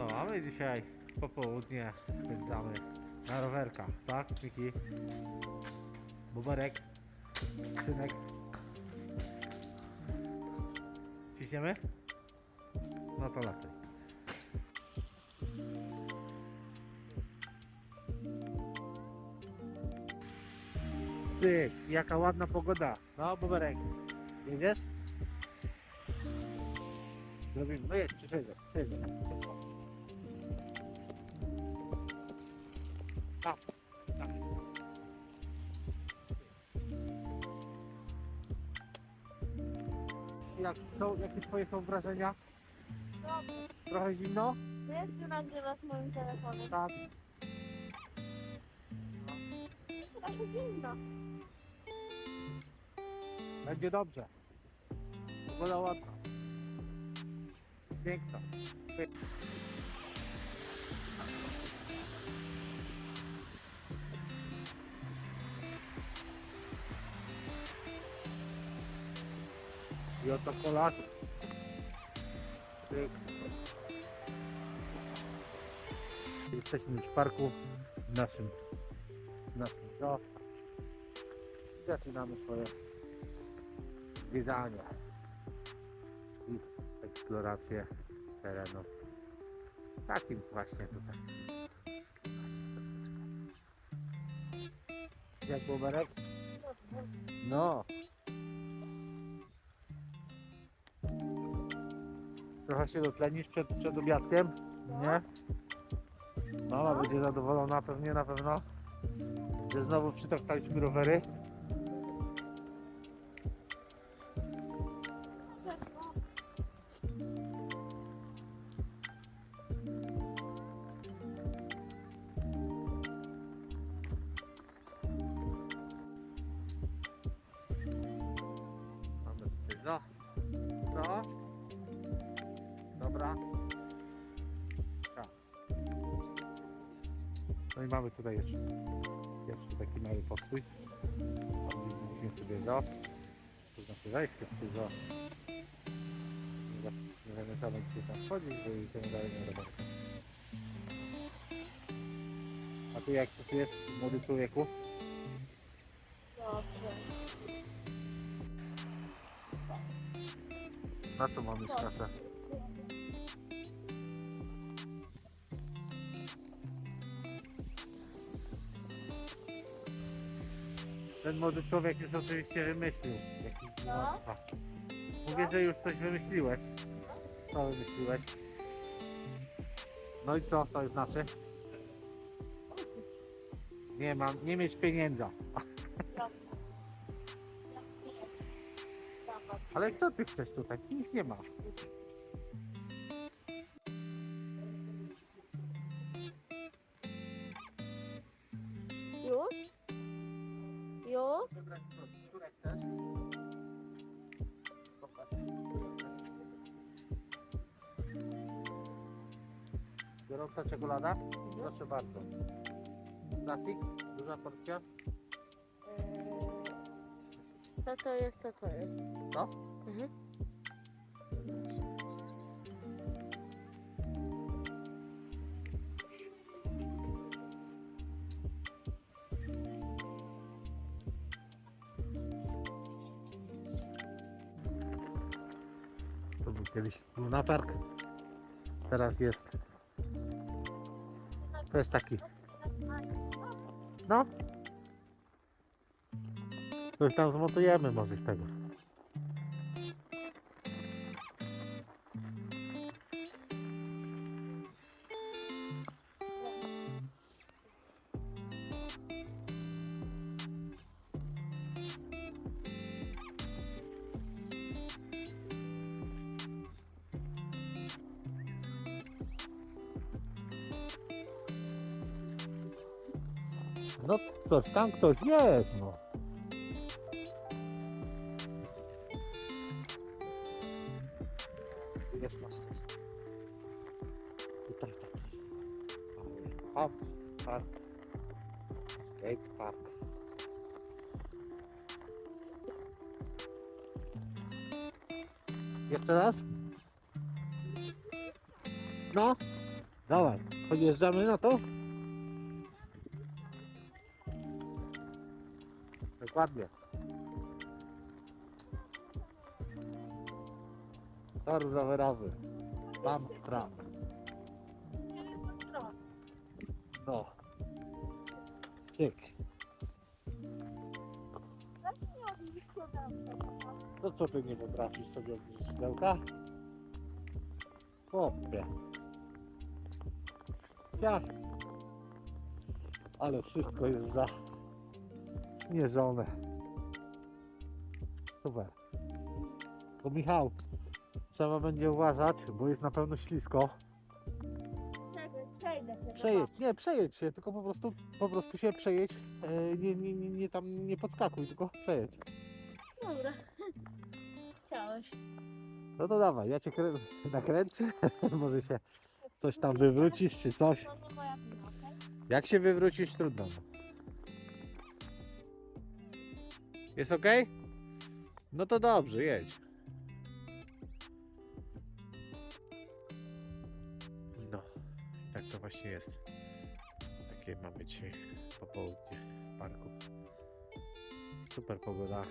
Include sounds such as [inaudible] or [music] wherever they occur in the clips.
No, a my dzisiaj popołudnie spędzamy na rowerkach, tak, Miki? Buberek, synek. Ciśniemy? No to lecę. Ty, jaka ładna pogoda. No, Buberek, jedziesz? Zrobimy, no jedź, przyjedzie, przyjedzie. Tam, tam. Jak to, jakie twoje są wrażenia? Dobrze. Trochę zimno? Wiesz, że nagrywasz moim telefonem. Tak. Trochę zimno. Będzie dobrze. Pogoda ładna. Piękna. I oto kolarz. Pyk. Jesteśmy już w parku w naszym, w naszym zoo. Zaczynamy swoje zwiedzania i eksplorację terenu. Takim właśnie tutaj. Jak Boberek? No. Trochę się dotlenisz przed, przed obiadkiem? Nie? Mama będzie zadowolona pewnie na pewno, że znowu przytoktaliśmy rowery. Mamy tutaj za. Co? Dobra. Tak. No i mamy tutaj jeszcze pierwszy taki mały postój. Musimy sobie za. To znaczy wejście w tym za. Nie dzisiaj tam wchodzić, bo idziemy dalej na rowerze. A ty jak się czujesz, młody człowieku? Dobrze. Na co mam mieć kasę? Ten młody człowiek już oczywiście wymyślił jakiś No. monstwa. Mówię, że już coś wymyśliłeś. Co wymyśliłeś? No i co to znaczy? Nie mam, nie mieć. Dawać. Ale co ty chcesz tutaj? Nic nie ma. Gorąca czekolada? Proszę bardzo. Klasik? Duża porcja? Co to jest, co to jest? Co? Mhm. To był kiedyś Luna Park. Teraz jest. To jest taki. No. Coś tam zmontujemy może z tego. No coś tam ktoś jest, no. Jest nasz. Tutaj taki pub, park, skate park. Jeszcze raz? No, Dawaj, podjeżdżamy na to? Dokładnie. Tor rowerowy. Bump track. No. Tyk. No co ty nie potrafisz sobie obniżyć siodełka? Chłopie. Ciach. Ale wszystko jest za śnieżone. Super. To Michał, trzeba będzie uważać, bo jest na pewno ślisko. Przejdę się. Przejedź, nie, przejedź się, tylko po prostu, po prostu się przejedź. E, nie, nie, nie, nie tam nie podskakuj, tylko przejedź. Dobra. Chciałeś. No to dawaj, ja cię krę... nakręcę, [laughs] może się coś tam wywrócisz czy coś. To nie moja wina, okej? Jak się wywrócisz, trudno. Jest ok? No to dobrze, jedź. No, tak to właśnie jest. Takie mamy dzisiaj popołudnie w parku. Super pogoda,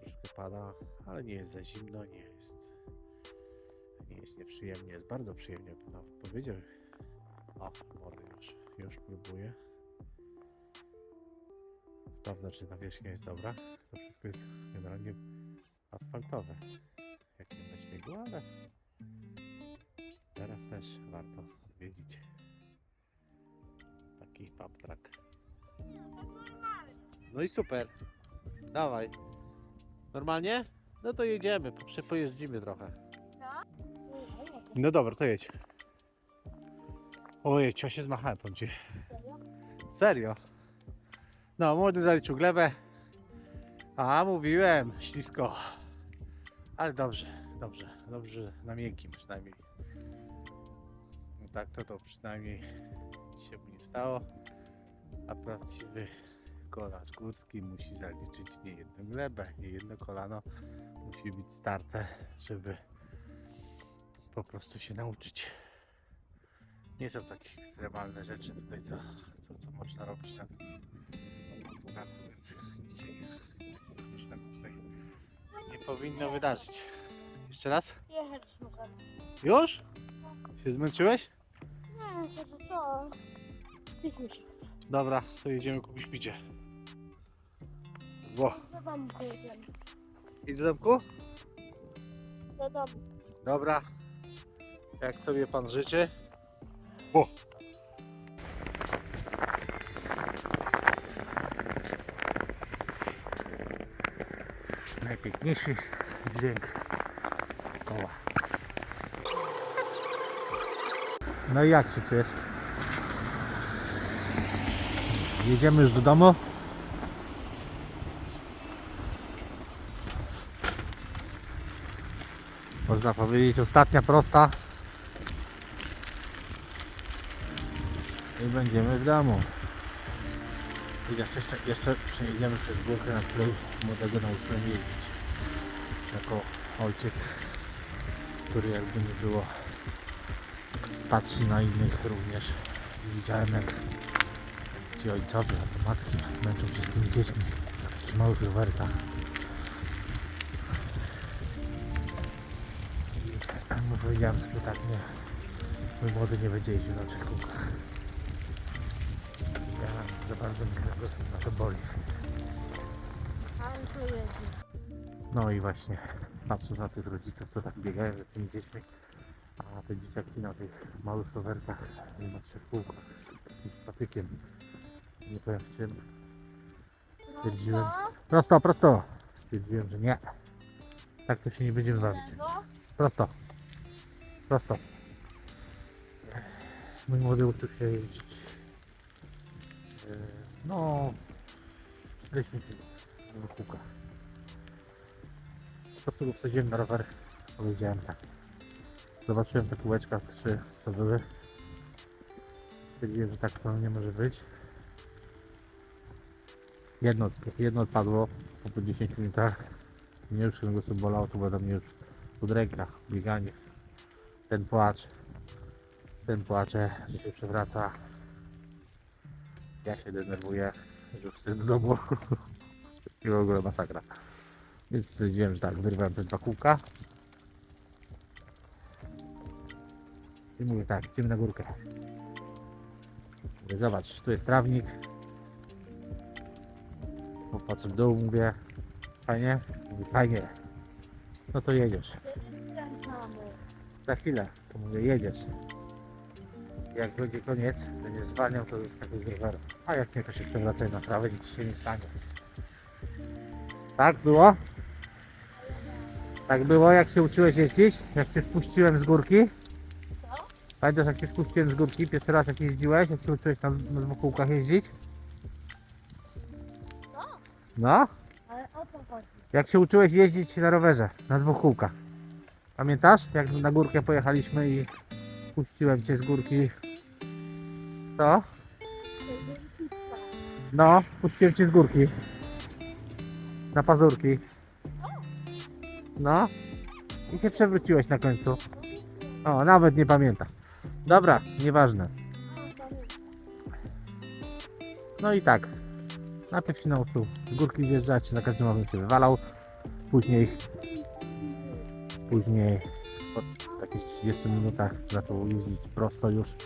troszkę pada, ale nie jest za zimno, nie jest nie jest nieprzyjemnie, jest bardzo przyjemnie, nawet powiedział. O, młody już, już próbuję. Sprawdza, czy nawierzchnia jest dobra. Wszystko jest generalnie asfaltowe. Jak nie ma śniegu, ale teraz też warto odwiedzić taki pub track. No i super. Dawaj. Normalnie? No to jedziemy, po- przepojeździmy trochę. No dobra, to jedź. Ojej, cio się zmachałem powiem ci. Serio? Serio? No, młody zaliczył glebę. A, mówiłem, ślisko. Ale dobrze, dobrze, dobrze, na miękkim przynajmniej. No tak, to to przynajmniej się mu nie stało. A prawdziwy kolarz górski musi zaliczyć nie jedną glebę, nie jedno kolano. Musi być starte, żeby po prostu się nauczyć. Nie są takie ekstremalne rzeczy tutaj, co, co, co można robić na tym traku, więc [laughs] nic się nie, nic strasznego tutaj nie powinno wydarzyć. Jeszcze raz? Jechać muszę. Już? Się zmęczyłeś? Nie, to to. Pić mi się. Dobra, to jedziemy kupić picie. Ło. Do domu pojedziemy. I do domku? Do domu. Dobra. Jak sobie pan życzy. O. Najpiękniejszy dźwięk koła. No i jak się czujesz? Jedziemy już do domu. Można powiedzieć ostatnia prosta. I będziemy w domu. Chociaż jeszcze, jeszcze przejedziemy przez górkę, na której młodego nauczyłem jeździć. Jako ojciec, który jakby nie było patrzy na innych również. Widziałem jak ci ojcowie, a to matki męczą się z tymi dziećmi na takich małych rowerkach. No powiedziałem sobie tak, nie. Mój młody nie będzie jeździł na trzech kółkach. Za bardzo mi kręgosłup na to boli. No i właśnie patrząc na tych rodziców, co tak biegają za tymi dziećmi, a te dzieciaki na tych małych rowerkach i na trzech kółkach z jakimś patykiem. Nie powiem w czym. Stwierdziłem. Prosto, prosto! Stwierdziłem, że nie. Tak to się nie będziemy bawić. Prosto. Prosto. Mój młody uczył się jeździć. E, No, 40 minut w kółkach. Po prostu go wsadziłem na rower. Powiedziałem tak. Zobaczyłem te kółeczka, trzy, co były. Stwierdziłem, że tak to nie może być. Jedno, jedno odpadło po po 10 minutach. Mnie już kręgosłup bolał, to do mnie już udręka, bieganie, ten płacz. Ten płacze, że się przewraca. Ja się denerwuję, że już chcę do domu. [laughs] I w ogóle masakra. Więc stwierdziłem, że tak, wyrwałem te dwa kółka. I mówię tak, idziemy na górkę. Mówię, zobacz, tu jest trawnik. Popatrzę w dół, mówię, fajnie? Mówi, fajnie. No to jedziesz. Za chwilę, to mówię, jedziesz. Jak będzie koniec, będziesz zwalniał, to zeskakuj z roweru. A jak nie, to się przewracaj na trawę, nic się nie stanie. Tak było? Tak było, jak się uczyłeś jeździć? Jak cię spuściłem z górki? Co? Pamiętasz, jak cię spuściłem z górki pierwszy raz, jak jeździłeś? Jak się uczyłeś na, na dwóch kółkach jeździć? No, No? ale o co chodzi? Jak się uczyłeś jeździć na rowerze, na dwóch kółkach? Pamiętasz? Jak na górkę pojechaliśmy i puściłem cię z górki. Co? No, puściłem cię z górki. Na pazurki. No. I się przewróciłeś na końcu. O, nawet nie pamięta. Dobra, nieważne. No i tak. Najpierw się nauczył z górki zjeżdżać, za każdym razem się wywalał. Później, później po takich 30 minutach zaczął jeździć prosto już.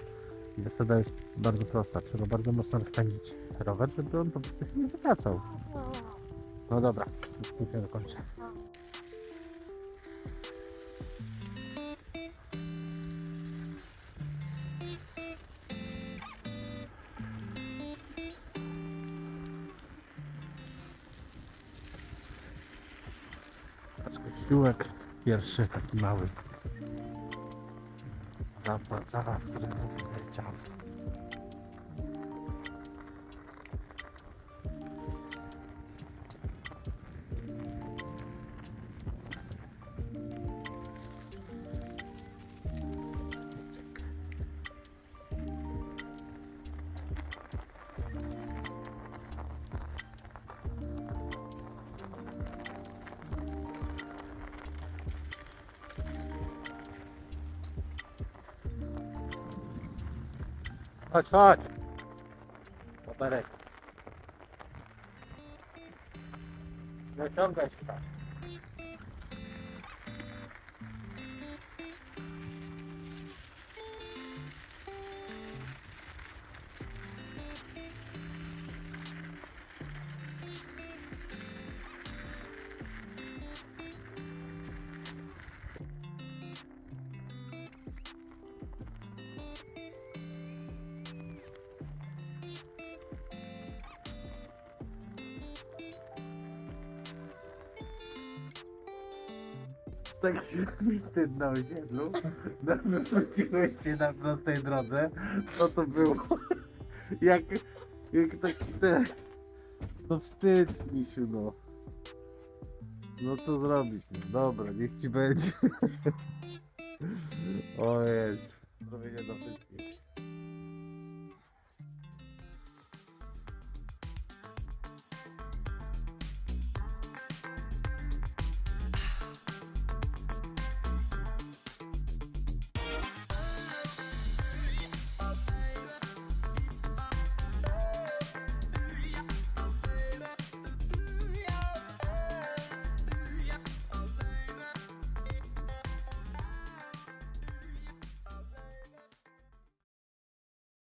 I zasada jest bardzo prosta. Trzeba bardzo mocno rozpędzić rower, żeby on po prostu się nie wywracał. No dobra, już nie dokończę. Kościółek pierwszy, taki mały. አባት ዘራፍ Kaç kaç. Mübarek. Yaşam kaçtı. Tak wstyd na osiedlu. No, Wróciłeś się na prostej drodze. No to było [laughs] jak, jak taki te... No wstyd, misiu, no. No co zrobić? No dobra, niech ci będzie. [laughs] O jest. Zrobienie dla wszystkich.